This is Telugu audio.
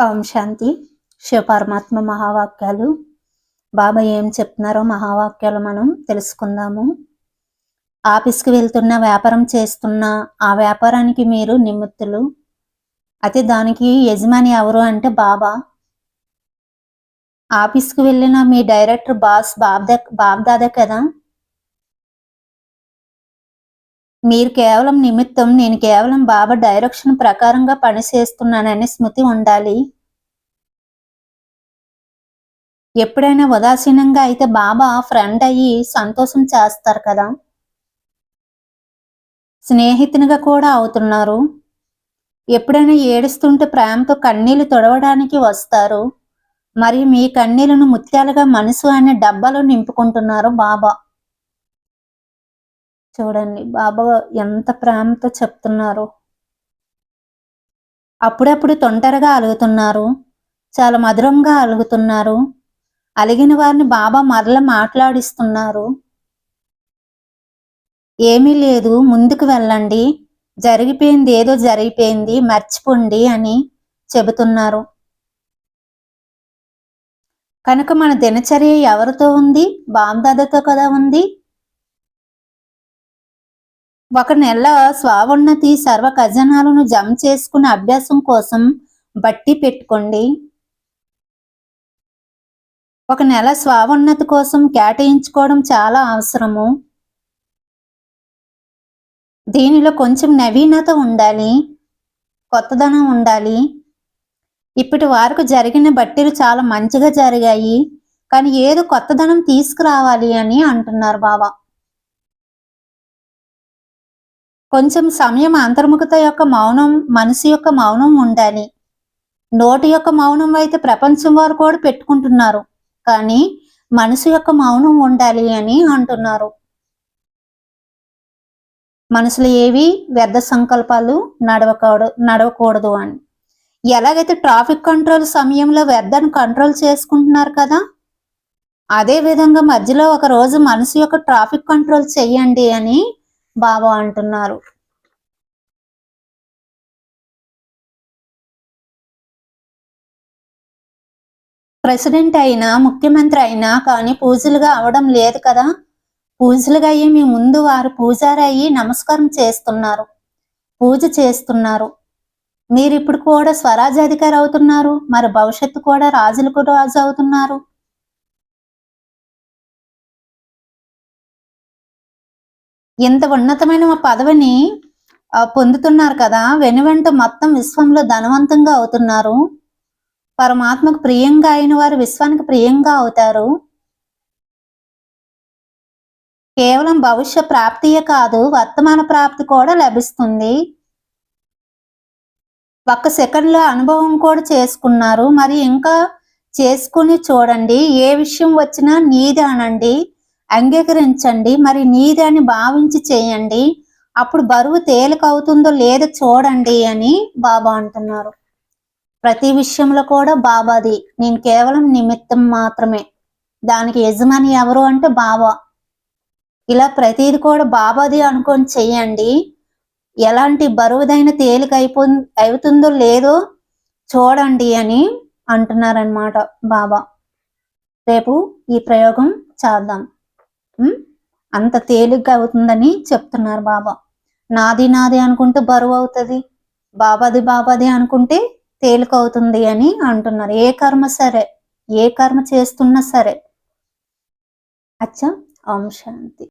ఓం శాంతి. శివపారమాత్మ మహావాక్యాలు. బాబా ఏం చెప్తున్నారో మహావాక్యాలు మనం తెలుసుకుందాము. ఆఫీస్కి వెళ్తున్న వ్యాపారం చేస్తున్న ఆ వ్యాపారానికి మీరు నిమిత్తులు. అయితే దానికి యజమాని ఎవరు అంటే బాబా. ఆఫీస్కి వెళ్ళిన మీ డైరెక్టర్ బాస్ బాబ్దా బాబ్దాదా కదా. మీరు కేవలం నిమిత్తం నేను కేవలం బాబా డైరెక్షన్ ప్రకారంగా పనిచేస్తున్నానని స్మృతి ఉండాలి. ఎప్పుడైనా ఉదాసీనంగా అయితే బాబా ఫ్రెండ్ అయ్యి సంతోషం చేస్తారు కదా? స్నేహితునిగా కూడా అవుతున్నారు. ఎప్పుడైనా ఏడుస్తుంటే ప్రేమతో కన్నీళ్ళు తొడవడానికి వస్తారు. మరియు మీ కన్నీళ్ళను ముత్యాలుగా మనసు అనే డబ్బాలో నింపుకుంటున్నారు బాబా. చూడండి బాబా ఎంత ప్రేమతో చెప్తున్నారు. అప్పుడప్పుడు తొంటరగా అలుగుతున్నారు చాలా మధురంగా అలుగుతున్నారు. అలిగిన వారిని బాబా మరల మాట్లాడిస్తున్నారు. ఏమీ లేదు ముందుకు వెళ్ళండి జరిగిపోయింది ఏదో జరిగిపోయింది మర్చిపోండి అని చెబుతున్నారు. కనుక మన దినచర్య ఎవరితో ఉంది? బామ్దాదతో కదా ఉంది? ఒక నెల స్వావన్నతి సర్వ ఖజనాలను జమ చేసుకునే అభ్యాసం కోసం బట్టి పెట్టుకోండి. ఒక నెల స్వావన్నతి కోసం కేటాయించుకోవడం చాలా అవసరము. దీనిలో కొంచెం నవీనత ఉండాలి కొత్తదనం ఉండాలి. ఇప్పటి వరకు జరిగిన బట్టీలు చాలా మంచిగా జరిగాయి. కానీ ఏదో కొత్తదనం తీసుకురావాలి అని అంటున్నారు బాబా కొంచెం సమయం అంతర్ముఖత యొక్క మౌనం మనసు యొక్క మౌనం ఉండాలి. నోటి యొక్క మౌనం అయితే ప్రపంచం వారు కూడా పెట్టుకుంటున్నారు. కానీ మనసు యొక్క మౌనం ఉండాలి అని అంటున్నారు. మనసులో ఏవి? వ్యర్థ సంకల్పాలు నడవకూడదు నడవకూడదు అని. ఎలాగైతే ట్రాఫిక్ కంట్రోల్ సమయంలో వ్యర్థాన్ని కంట్రోల్ చేసుకుంటున్నారు కదా అదే విధంగా మధ్యలో ఒక రోజు మనసు యొక్క ట్రాఫిక్ కంట్రోల్ చెయ్యండి అని బాబా అంటున్నారు. ప్రెసిడెంట్ అయినా ముఖ్యమంత్రి అయినా కానీ పూజలుగా అవడం లేదు కదా. పూజలుగా అయ్యి మీ ముందు వారు పూజారి అయ్యి నమస్కారం చేస్తున్నారు. పూజ చేస్తున్నారు. మీరు ఇప్పుడు కూడా స్వరాజ్యాధికారి అవుతున్నారు. మరి భవిష్యత్తు కూడా రాజులకు రాజు అవుతున్నారు. ఇంత ఉన్నతమైన పదవిని పొందుతున్నారు కదా వెనువెంట మొత్తం విశ్వంలో ధనవంతంగా అవుతున్నారు. పరమాత్మకు ప్రియంగా అయిన వారు విశ్వానికి ప్రియంగా అవుతారు. కేవలం భవిష్య ప్రాప్తియే కాదు వర్తమాన ప్రాప్తి కూడా లభిస్తుంది. ఒక్క సెకండ్లో అనుభవం కూడా చేసుకున్నారు. మరి ఇంకా చేసుకుని చూడండి ఏ విషయం వచ్చినా నీది అనండి. అంగీకరించండి. మరి నీది అని భావించి చేయండి. అప్పుడు బరువు తేలిక అవుతుందో లేదో చూడండి అని బాబా అంటున్నారు. ప్రతి విషయంలో కూడా బాబాది నేను కేవలం నిమిత్తం మాత్రమే. దానికి యజమాని ఎవరు అంటే బాబా. ఇలా ప్రతిది కూడా బాబాది అనుకొని చెయ్యండి ఎలాంటి బరువుదైన తేలిక అయిపో అవుతుందో లేదో చూడండి అని అంటున్నారనమాట బాబా. రేపు ఈ ప్రయోగం చేద్దాం. అంత తేలిగ్గా అవుతుందని చెప్తున్నారు బాబా. నాది నాది అనుకుంటే బరువు అవుతుంది. బాబాది బాబాది అనుకుంటే తేలిక అవుతుంది అని అంటున్నారు. ఏ కర్మ సరే ఏ కర్మ చేస్తున్నా సరే. అచ్చా ఓం శాంతి.